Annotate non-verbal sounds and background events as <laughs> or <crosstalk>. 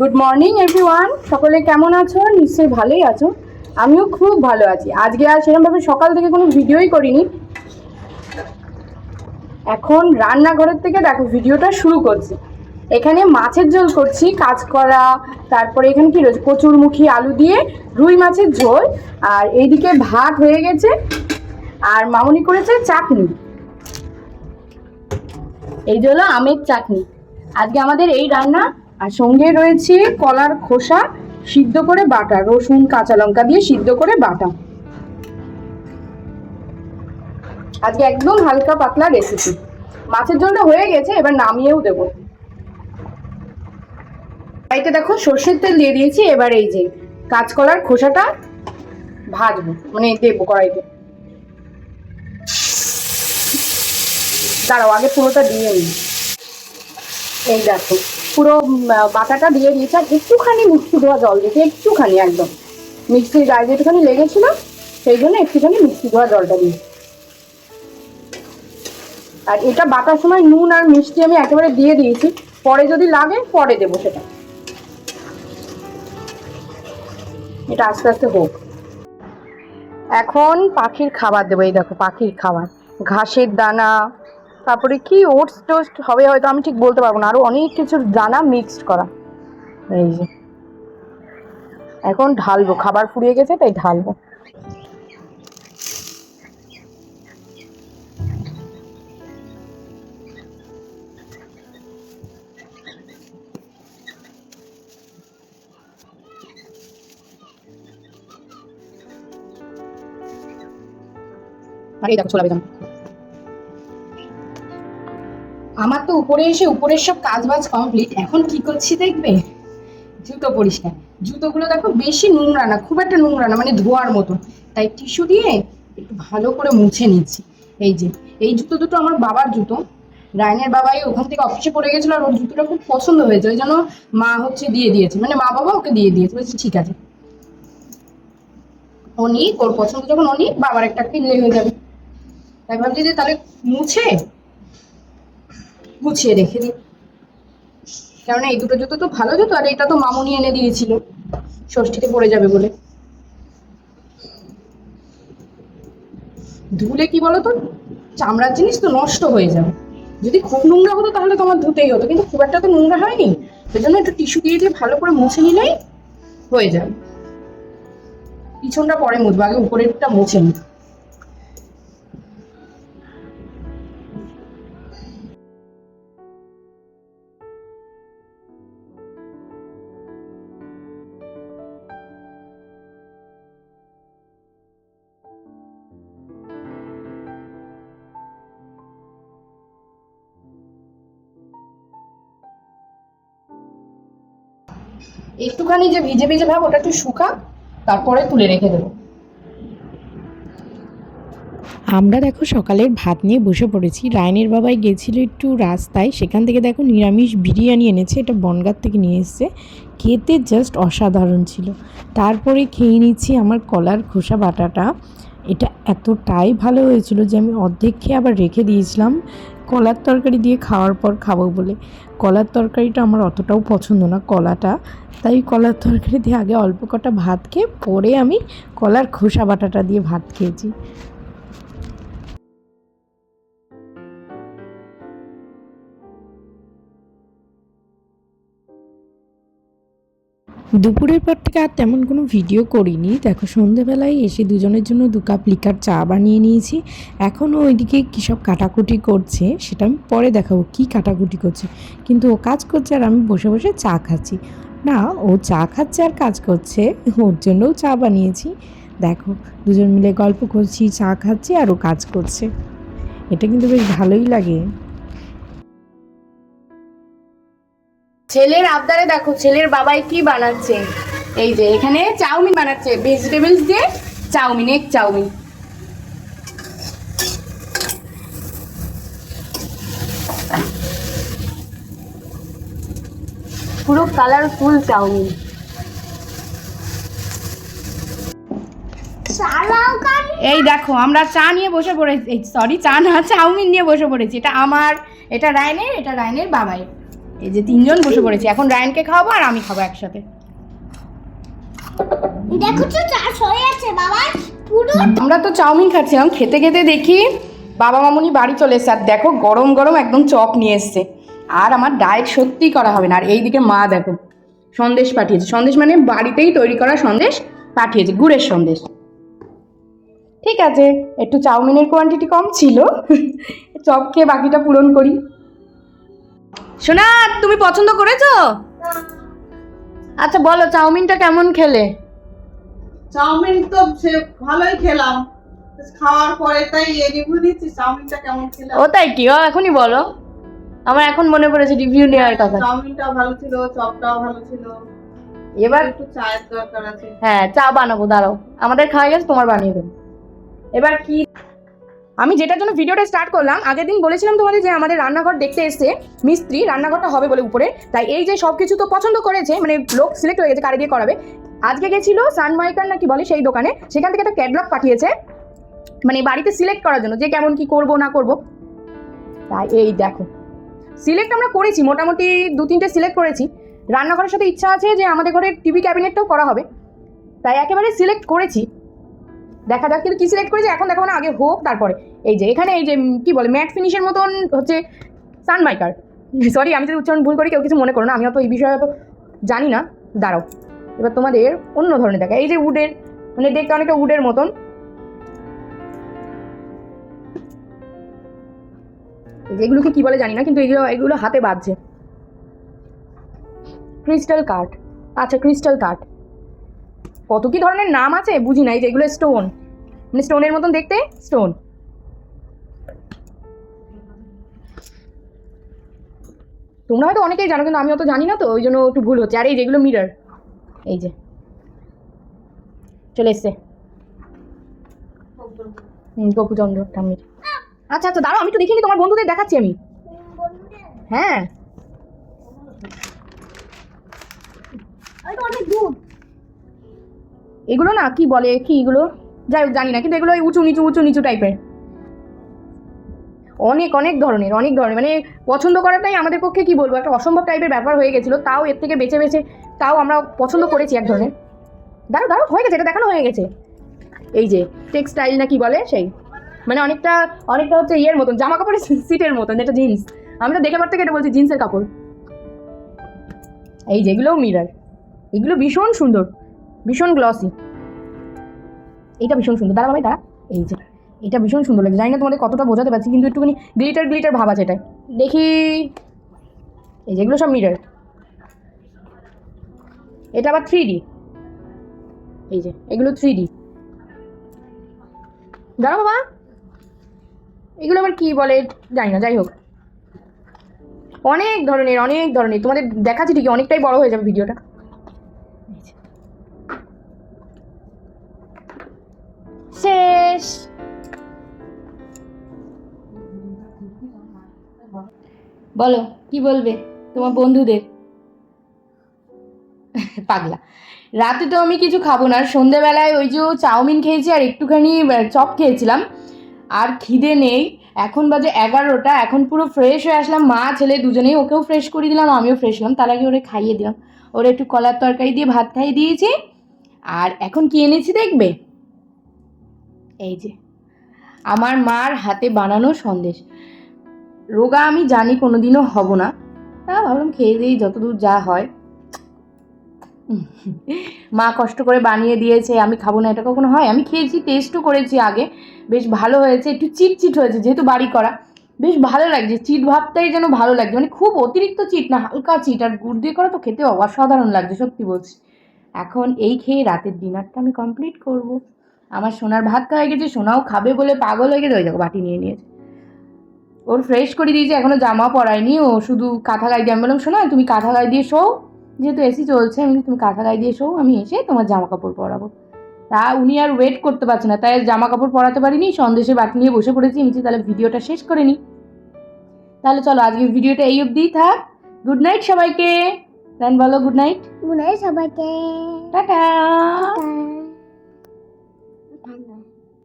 Good morning everyone সকলে কেমন আছো? নিশ্চয়ই ভালোই আছো। আমিও খুব ভালো আছি। আজকে আর সেরকমভাবে সকাল থেকে কোনো ভিডিওই করিনি। এখন রান্নাঘরের থেকে দেখো, ভিডিওটা শুরু করছি। এখানে মাছের ঝোল করছি, কাঁচকলা, তারপরে এখানে কি রয়েছে? কচুরমুখী আলু দিয়ে রুই মাছের ঝোল। আর এইদিকে ভাত হয়ে গেছে। আর মামনি করেছে চাটনি। এই হলো আমের চাটনি। আজকে আমাদের এই রান্না আর সঙ্গে রয়েছে কলার খোসা সিদ্ধ করে বাটা, রসুন, কাঁচা লঙ্কা দিয়ে সিদ্ধ করে বাটা। আজকে একদম হালকা পাতলা রেসিপি মাছের ঝোলটা হয়ে গেছে, এবার নামিয়েও দেবো। কড়াইতে দেখো সর্ষের তেল দিয়ে দিয়েছি, এবার এই যে কাঁচকলার খোসাটা ভাজবো মানে দেবো কড়াইতে। দাঁড়াও, আগে পুরোটা দিয়ে নিই। এই দেখো। পুরো বাটাটা দিয়ে দিয়েছি আর একটুখানি মিষ্টি ধোয়া জল দিয়েছি, একটুখানি একদম। মিক্সির গায়ে যেটুখানি লেগেছিল, সেই জন্য একটুখানি মিষ্টি ধোয়া জলটা দিয়েছি। আর এটা বাটার সময় নুন আর মিষ্টি আমি একেবারে দিয়ে দিয়েছি, পরে যদি লাগে, পরে দেবো সেটা। এটা আস্তে আস্তে হোক। এখন পাখির খাবার দেবো, এই দেখো, পাখির খাবার। ঘাসের দানা তারপরে কি ওটস টোস্ট হবে হয়তো আমি ঠিক বলতে পারব না। আরও অনেক কিছু দানা মিক্সড করা। এই যে। এখন ঢালবো। খাবার ফুরিয়ে গেছে, তাই ঢালবো। এই দেখো ছোলা বেদাম আমার তো উপরে এসে উপরের সব কাজ বাজ কমপ্লিট এখন কি করছি দেখবে? জুতো পরিষ্কার। জুতোগুলো দেখো বেশি নোংরা না, খুব একটা নোংরা না মানে ধোয়ার মতো। তাই টিস্যু দিয়ে একটু ভালো করে মুছে নিচ্ছি। এই যে, এই জুতো দুটো আমার বাবার জুতো। রায়নের বাবাই ওখান থেকে অফিসে পড়ে গেছিল আর ওর জুতোটা খুব পছন্দ হয়েছে। ওই জন্য মা হচ্ছে দিয়ে দিয়েছে। মানে মা বাবা ওকে দিয়ে দিয়েছে। বলছে, ঠিক আছে। ও নিক ওর পছন্দ যখন ও নিক বাবার একটা কিনলে হয়ে যাবে। তাই ভাবছি যে তাহলে মুছে গুছিয়ে রেখে দিই। কেননা এই দুটো জুতো তো ভালো জুতো, আর এটা তো মামুনি এনে দিয়েছিল। ষষ্ঠীতে পড়ে যাবে বলে। ধুলে কি বলতো? চামড়ার জিনিস তো নষ্ট হয়ে যাবে। যদি খুব নোংরা হতো তাহলে তোমার ধুতেই হতো, কিন্তু খুব একটা তো নোংরা হয়নি। সেই জন্য একটু টিস্যু দিয়ে দিয়ে ভালো করে মুছে নিলেই হয়ে যাবে। পিছনটা পরে মুছবো, আগে উপরেরটা মুছে নিই। একটুখানি যে ভিজে ভিজে ভাব, ওটা একটু শুকা তারপরে তুলে রেখে দেবো। আমরা দেখো সকালের ভাত নিয়ে বসে পড়েছি। রায়নের বাবাই গেছিল একটু রাস্তায়। সেখান থেকে দেখো নিরামিষ বিরিয়ানি এনেছে। এটা বনগাঁ থেকে নিয়ে এসছে। খেতে জাস্ট অসাধারণ ছিল। তারপরে খেয়ে নিচ্ছি আমার কলার খোসা বাটাটা। এটা এতটাই ভালো হয়েছিল যে আমি অর্ধেক খেয়ে আবার রেখে দিয়েছিলাম। কলার তরকারি দিয়ে খাওয়ার পর খাব বলে। কলার তরকারিটা আমার অতটাও পছন্দ না, কলাটা। তাই কলার তরকারি দিয়ে আগে অল্প কটা ভাত খেয়ে পরে আমি কলার খোসা বাটাটা দিয়ে ভাত খেয়েছি। দুপুরের পর থেকে আর তেমন কোনো ভিডিও করিনি। দেখো, সন্ধেবেলায় এসে দুজনের জন্য দু কাপ লিকার চা বানিয়ে নিয়েছি। এখনও ওইদিকে কী সব কাটাকুটি করছে, সেটা আমি পরে দেখাবো কী কাটাকুটি করছে। কিন্তু ও কাজ করছে আর আমি বসে বসে চা খাচ্ছি। না, ও চা খাচ্ছে আর কাজ করছে, ওর জন্যও চা বানিয়েছি। দেখো, দুজন মিলে গল্প করছি, চা খাচ্ছি আর ও কাজ করছে। এটা কিন্তু বেশ ভালোই লাগে। ছেলের আবদারে দেখো, ছেলের বাবাই কি বানাচ্ছে? এই যে এখানে চাউমিন বানাচ্ছে ভেজিটেবলস দিয়ে চাউমিন এক চাউমিন। পুরো কালারফুল চাউমিন। এই দেখো, আমরা চা নিয়ে বসে পড়েছি সরি চা না, চাউমিন নিয়ে বসে পড়েছি। এটা আমার, এটা রায়নের এটা রায়নের বাবাই। এই যে তিনজন বসে পড়েছি। এখন রায়নকে খাওয়াবো আর আমি খাব একসাথে। দেখো তো চাষ হয়ে আছে বাবা। পুরো আমরা তো চাউমিন খাচ্ছিলাম। খেতে খেতে দেখি বাবা মামুনি বাড়ি চলে এসছে। আর দেখো গরম গরম একদম চপ নিয়ে এসছে। আর আমার ডায়েট সত্যিই করা হবে না। আর এইদিকে মা দেখো সন্দেশ পাঠিয়েছে। সন্দেশ মানে বাড়িতেই তৈরি করা সন্দেশ পাঠিয়েছে। গুড়ের সন্দেশ। ঠিক আছে একটু চাউমিনের কোয়ান্টিটি কম ছিল। চপ খেয়ে বাকিটা পূরণ করি। শোনা তুমি পছন্দ করেছ? আচ্ছা বলো চাউমিনটা কেমন খেলে? চাউমিন তো সে ভালোই খেলাম। খাওয়ার পরে তাই রিভিউ দিচ্ছি চাউমিনটা কেমন খেলাম ও তাই কি? এখনই বলো। আমার এখন মনে পড়েছে রিভিউ নেওয়ার কথা। চাউমিনটাও ভালো ছিল চপটাও ভালো ছিল। এবার একটু চায়ের দরকার আছে। হ্যাঁ চা বানাবো দাঁড়াও। আমাদের খাওয়া গেছে তোমার বানিয়ে দেবো। এবার কি আমি যেটার জন্য ভিডিওটা স্টার্ট করলাম, আগের দিন বলেছিলাম তোমাদের যে আমাদের রান্নাঘর দেখতে এসছে, মিস্ত্রি রান্নাঘরটা হবে বলে উপরে। তাই এই যে সব কিছু তো পছন্দ করেছে মানে লোক সিলেক্ট হয়ে গেছে কারে দিয়ে করাবে। আজকে গেছিল সানমাইকার না কি বলে সেই দোকানে, সেখান থেকে একটা ক্যাটলগ পাঠিয়েছে মানে বাড়িতে সিলেক্ট করার জন্য, যে কেমন কি করব, না করব। তাই এই দেখো। সিলেক্ট আমরা করেছি, মোটামুটি দু তিনটে সিলেক্ট করেছি। রান্নাঘরের সাথে ইচ্ছা আছে যে আমাদের ঘরে টিভি ক্যাবিনেটটাও করা হবে। তাই একেবারে সিলেক্ট করেছি। দেখা যাক, কিন্তু কি সিলেক্ট করেছি? এখন দেখো না আগে হোক, তারপরে। এই যে, এখানে এই যে কি বলে ম্যাট ফিনিশের মতন হচ্ছে সানমাইকার সরি <laughs> আমি যদি উচ্চারণ ভুল করি, কেউ কিছু মনে করো না, আমি অত এই বিষয়ে তো জানি না। দাঁড়াও, এবার তোমাদের অন্য ধরনের দেখা। এই যে উডের মানে দেখতে অনেকটা উডের মতন। এগুলোকে কি বলে জানি না, কিন্তু এগুলো এগুলো হাতে বাজছে। ক্রিস্টাল কাঠ আচ্ছা ক্রিস্টাল কাঠ কত কি ধরনের নাম আছে? বুঝি না, এই যে এগুলো স্টোন মানে স্টোনের মতন দেখতে? স্টোন তোমরা হয়তো অনেকেই জানো, কিন্তু আমি অত জানি না তো, ওই জন্য একটু ভুল হচ্ছে। আর এই যেগুলো মিরর এই যে। চলে এসছে। গপুচন্দ্র ঠাম্মির। আচ্ছা আচ্ছা দাঁড়াও, আমি তো দেখিনি তোমার বন্ধুদের দেখাচ্ছি আমি। হ্যাঁ। অনেক দূর। এগুলো না কি বলে, কি এগুলো? যাই হোক, জানি না, কিন্তু এগুলো উঁচু, নিচু উঁচু, নিচু টাইপের অনেক অনেক ধরনের অনেক ধরনের। মানে পছন্দ করাটাই আমাদের পক্ষে, কি বলব, একটা অসম্ভব টাইপের ব্যাপার হয়ে গেছিল। তাও এর থেকে বেছে বেছে, তাও আমরা পছন্দ করেছি এক ধরনের। দাঁড়ো দাঁড়ো হয়ে গেছে, এটা দেখানো হয়ে গেছে। এই যে টেক্সটাইল না কি বলে, সেই। মানে অনেকটা অনেকটা হচ্ছে ইয়ের মতন জামা কাপড়ের <laughs> সিটের মতন যেটা জিন্স আমি তো দেখে থেকে এটা বলছি জিন্সের কাপড়। এই যে, এগুলোও মিরার এগুলো ভীষণ সুন্দর। ভীষণ গ্লসি এটা ভীষণ সুন্দর। দাঁড়া ভাই দাঁড়া। এই যে, এটা ভীষণ সুন্দর লাগে জানি না তোমাদের কতটা বোঝাতে পারছি, কিন্তু একটুখানি গ্লিটার গ্লিটার ভাব আছে এটাই দেখি। এই যে, এগুলো সব মিরার এটা আবার থ্রি ডি এই যে, এগুলো থ্রি ডি দাঁড়া বাবা। এগুলো আবার কি বলে? জানি না, যাই হোক। অনেক ধরনের অনেক ধরনের। তোমাদের দেখাচ্ছি ঠিকই, অনেকটাই বড় হয়ে যাবে ভিডিওটা শেষ বলো, কি বলবে তোমার বন্ধুদের? পাগলা। রাতে তো আমি কিছু খাব না সন্ধেবেলায় ওই যে চাউমিন খেয়েছি আর একটুখানি চপ খেয়েছিলাম। আর খিদে নেই, এখন বাজে এগারোটা, এখন পুরো ফ্রেশ হয়ে আসলাম। মা, ছেলে দুজনেই ওকেও ফ্রেশ করে দিলাম, আমিও ফ্রেশ হলাম, তার আগে ওরে খাইয়ে দিলাম। ওরা একটু কলার তরকারি দিয়ে ভাত খাইয়ে দিয়েছি, আর এখন কি এনেছি দেখবে? এই যে, আমার মার হাতে বানানো সন্দেশ। রোগা আমি জানি কোনো দিনও হব না। তা ভাবলাম খেয়ে দিই, যতদূর যা হয়। মা কষ্ট করে বানিয়ে দিয়েছে, আমি খাব না, এটা কখনো হয়? আমি খেয়েছি টেস্টও করেছি আগে। বেশ ভালো হয়েছে, একটু চিট চিট হয়েছে, যেহেতু বাড়ি করা। বেশ ভালো লাগছে, চিট ভাবটাই যেন ভালো লাগছে। মানে খুব অতিরিক্ত চিট, না হালকা চিট, আর গুড় দিয়ে করা তো খেতে অসাধারণ লাগছে, সত্যি বলছি। এখন এই খেয়ে রাতের ডিনারটা আমি কমপ্লিট করব। আমার সোনার ভাত খাওয়া গেছে সোনাও খাবে বলে পাগল হয়ে গেছে। ওই দেখো বাটি নিয়ে নিয়েছে। ওর ফ্রেশ করে দিয়েছে এখনও জামা পরায়নি। ও শুধু কাঁথা গায়ে দিয়ে আমি বললাম শোনা তুমি কাঁথা গায়ে দিয়ে শোও যেহেতু এসি চলছে আমি তুমি কাঁথা গায়ে দিয়ে শোও আমি এসে তোমার জামা কাপড় পরাবো। তা উনি আর ওয়েট করতে পারছে না তাই আর জামা কাপড় পরাতে পারিনি সন্দেশে বাটি নিয়ে বসে পড়েছি। নিচে তাহলে ভিডিওটা শেষ করে নিই তাহলে চলো আজকের ভিডিওটা এই অবধিই থাক। গুড নাইট সবাইকে। দেন বলো গুড নাইট গুনে সবাইকে। টাটা। টাটা।